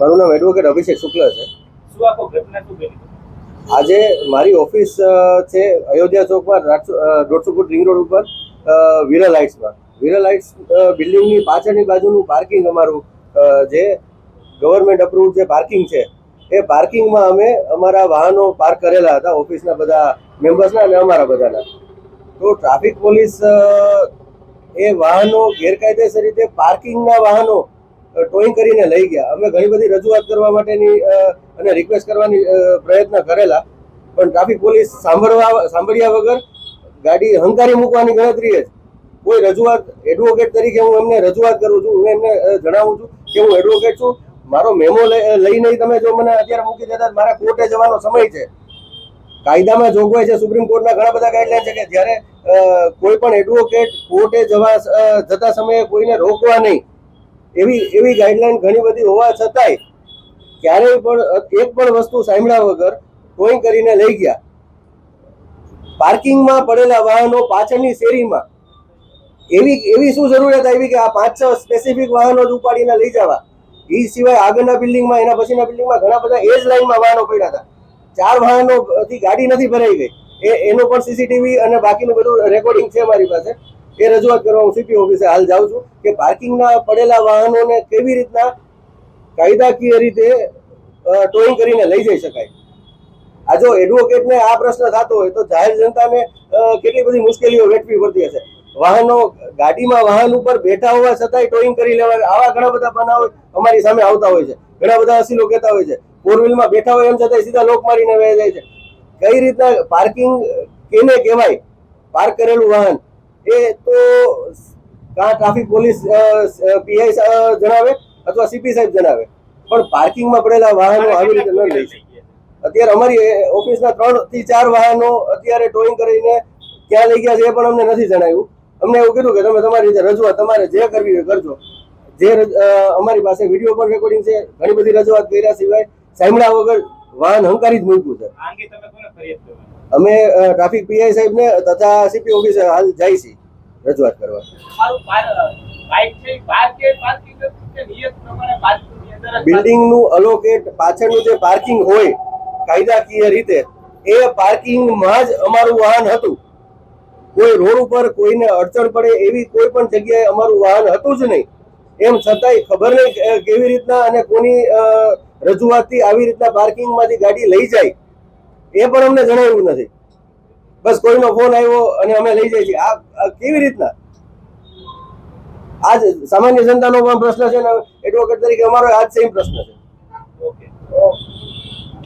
મારું નામ એડવોકેટ અભિષેક શુક્લ છે. આજે મારી ઓફિસ છે અયોધ્યા ચોકમાં દોઢસો ફૂટ રિંગ રોડ ઉપર વિરા વિરલ વિરા વિરલ હાઇટ્સ બિલ્ડિંગની પાછળની બાજુનું પાર્કિંગ અમારું જે ગવર્મેન્ટ અપ્રુવ જે પાર્કિંગ છે, એ પાર્કિંગમાં અમે અમારા વાહનો પાર્ક કરેલા હતા ઓફિસના બધા મેમ્બર્સના અને અમારા બધાના. તો ટ્રાફિક પોલીસ એ વાહનો ગેરકાયદેસર રીતે પાર્કિંગના વાહનો ટોઈંગ કરીને લઈ ગયા. અમે ઘણી બધી રજૂઆત કરવા માટેની અને રિક્વેસ્ટ કરવાની પ્રયત્ન કરેલા. પણ ટ્રાફિક પોલીસ સાંભળવા, સાંભળ્યા વગર ગાડી હંકારી મૂકવાની ગણતરી જ. કોઈ રજૂઆત એડવોકેટ તરીકે હું એમને રજૂઆત કરું છું, હું એમને જણાવું છું કે હું એડવોકેટ છું. મારો મેમો લઈને તમે જો મને અત્યારે મૂકી દેતા મારા કોર્ટે જવાનો સમય છે. કાયદામાં જોગવાઈ છે સુપ્રીમ કોર્ટના ઘણા બધા ગાઈડલાઈન છે કે જ્યારે કોઈ પણ એડવોકેટ કોર્ટે જવા જતા સમયે કોઈને રોકવા નહીં. એવી એવી ગાઈડલાઈન ઘણી બધી હોવા છતાંય ક્યારેય પણ, એક પણ વસ્તુ સાંભળ્યા વગર ટોઈંગ કરીને લઈ ગયા. પાર્કિંગમાં પડેલા વાહનો પાછળની શેરીમાં. એવી એવી શું જરૂરિયાત આવી કે આ પાંચ, છ સ્પેસિફિક વાહનો જ ઉપાડીને લઈ જવા? એ સિવાય આગળના બિલ્ડિંગમાં એના પછીના બિલ્ડિંગમાં ઘણા બધા એ જ લાઈનમાં વાહનો પડ્યા હતા. ચાર વાહનો થી ગાડી નથી ભરાઈ ગઈ. એ, એનું પણ સીસીટીવી અને બાકીનું બધું રેકોર્ડિંગ છે મારી પાસે. એ રજૂઆત કરવા હું સીપી ઓફિસે હાલ જાઉં છું કે પાર્કિંગના પડેલા વાહનોને કેવી રીતના કાયદાકીય રીતે ટોઈંગ કરીને લઈ જઈ શકાય. આ જો એડવોકેટને આ પ્રશ્ન થતો હોય તો જાહેર જનતાને કેટલી બધી મુશ્કેલીઓ વેઠવી પડતી હશે. વાહનો, ગાડીમાં વાહન ઉપર બેઠા હોવા છતાંય ટોઈંગ કરી લેવા, આવા ઘણા બધા બનાવો અમારી સામે આવતા હોય છે. ઘણા બધા અસીલો કહેતા હોય છે. ફોર વ્હીલમાં બેઠા હોય એમ છતાંય સીધા લોક મારીને વહી જાય છે. કઈ રીતના પાર્કિંગ કેને કહેવાય? પાર્ક કરેલું વાહન એ તો કાં ટ્રાફિક પોલીસ પીઆઈ જણાવે અથવા સીપી સાહેબ જણાવે. પણ પાર્કિંગમાં પડેલા વાહનો આવી રીતે ન લઈ શકે. અત્યારે અમારી ઓફિસના ત્રણથી ચાર વાહનો અત્યારે ટોઈંગ કરીને ક્યાં લઈ ગયા છે એ પણ અમને નથી જણાવ્યું. અમને એવું કીધું કે તમે તમારી રીતે રજૂઆત, તમારે જે કરવી હોય કરજો. જે અમારી પાસે વીડિયો પણ રેકોર્ડિંગ છે, ઘણી બધી રજૂઆત કર્યા સિવાય, સાંભળ્યા વગર વાહન હંકારી જ મૂક્યું છે. અમે ટ્રાફિક પીઆઈ સાહેબ ને તથા સીપી ઓફિસે હાલ જાય છે રજૂઆત કરવા. બિલ્ડિંગ બિલ્ડિંગનું અલોકેટ પાછળનું જે પાર્કિંગ હોય કાયદાકીય રીતે એ પાર્કિંગમાં જ અમારું વાહન હતું. કોઈ રોડ ઉપર કોઈને અડચણ પડે એવી કોઈ પણ જગ્યાએ અમારું વાહન હતું જ નહીં. એમ છતાંય ખબર નહીં કેવી રીતના અને કોની રજૂઆતથી આવી રીતના પાર્કિંગમાંથી ગાડી લઈ જાય, એ પણ અમને જણાવ્યું નથી. બસ કોઈનો ફોન આવ્યો અને અમે લઈ જઈએ છીએ. આ કેવી રીતના? આજ સામાન્ય જનતાનો પણ પ્રશ્ન છે ને એડવોકેટ તરીકે અમારો આજ સેમ પ્રશ્ન છે.